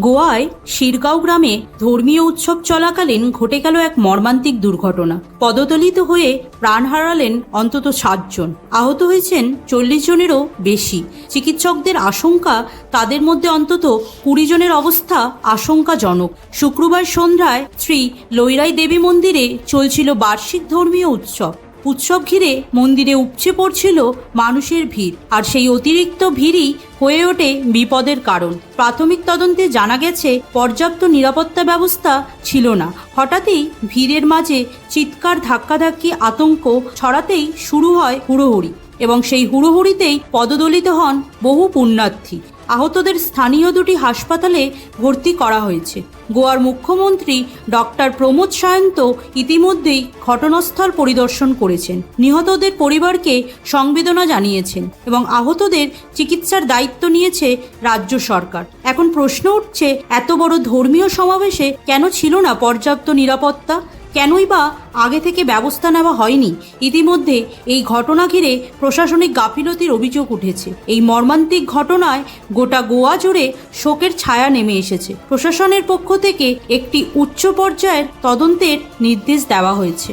গোয়ায় শিরগাঁও গ্রামে ধর্মীয় উৎসব চলাকালীন ঘটে গেল এক মর্মান্তিক দুর্ঘটনা। পদদলিত হয়ে প্রাণ হারালেন অন্তত সাতজন। আহত হয়েছেন চল্লিশ জনেরও বেশি। চিকিৎসকদের আশঙ্কা, তাদের মধ্যে অন্তত কুড়ি জনের অবস্থা আশঙ্কাজনক। শুক্রবার সন্ধ্যায় শ্রী লৈরাই দেবী মন্দিরে চলছিল বার্ষিক ধর্মীয় উৎসব। উৎসব ঘিরে মন্দিরে উপচে পড়ছিল মানুষের ভিড়। আর সেই অতিরিক্ত ভিড়ই হয়ে ওঠে বিপদের কারণ। প্রাথমিক তদন্তে জানা গেছে, পর্যাপ্ত নিরাপত্তা ব্যবস্থা ছিল না। হঠাৎই ভিড়ের মাঝে চিৎকার, ধাক্কাধাক্কি, আতঙ্ক ছড়াতেই শুরু হয় হুড়োহুড়ি এবং সেই হুড়োহুড়িতেই পদদলিত হন বহু পুণ্যার্থী। আহতদের স্থানীয় দুটি হাসপাতালে ভর্তি করা হয়েছে। গোয়ার মুখ্যমন্ত্রী ডক্টর প্রমোদ সায়ন্ত ইতিমধ্যেই ঘটনাস্থল পরিদর্শন করেছেন। নিহতদের পরিবারকে সংবেদনা জানিয়েছেন এবং আহতদের চিকিৎসার দায়িত্ব নিয়েছে রাজ্য সরকার। এখন প্রশ্ন উঠছে, এত বড় ধর্মীয় সমাবেশে কেন ছিল না পর্যাপ্ত নিরাপত্তা? কেনই বা আগে থেকে ব্যবস্থা নেওয়া হয়নি। ইতিমধ্যে এই ঘটনা ঘিরে প্রশাসনিক গাফিলতির অভিযোগ উঠেছে। এই মর্মান্তিক ঘটনায় গোটা গোয়া জুড়ে শোকের ছায়া নেমে এসেছে। প্রশাসনের পক্ষ থেকে একটি উচ্চ পর্যায়ের তদন্তের নির্দেশ দেওয়া হয়েছে।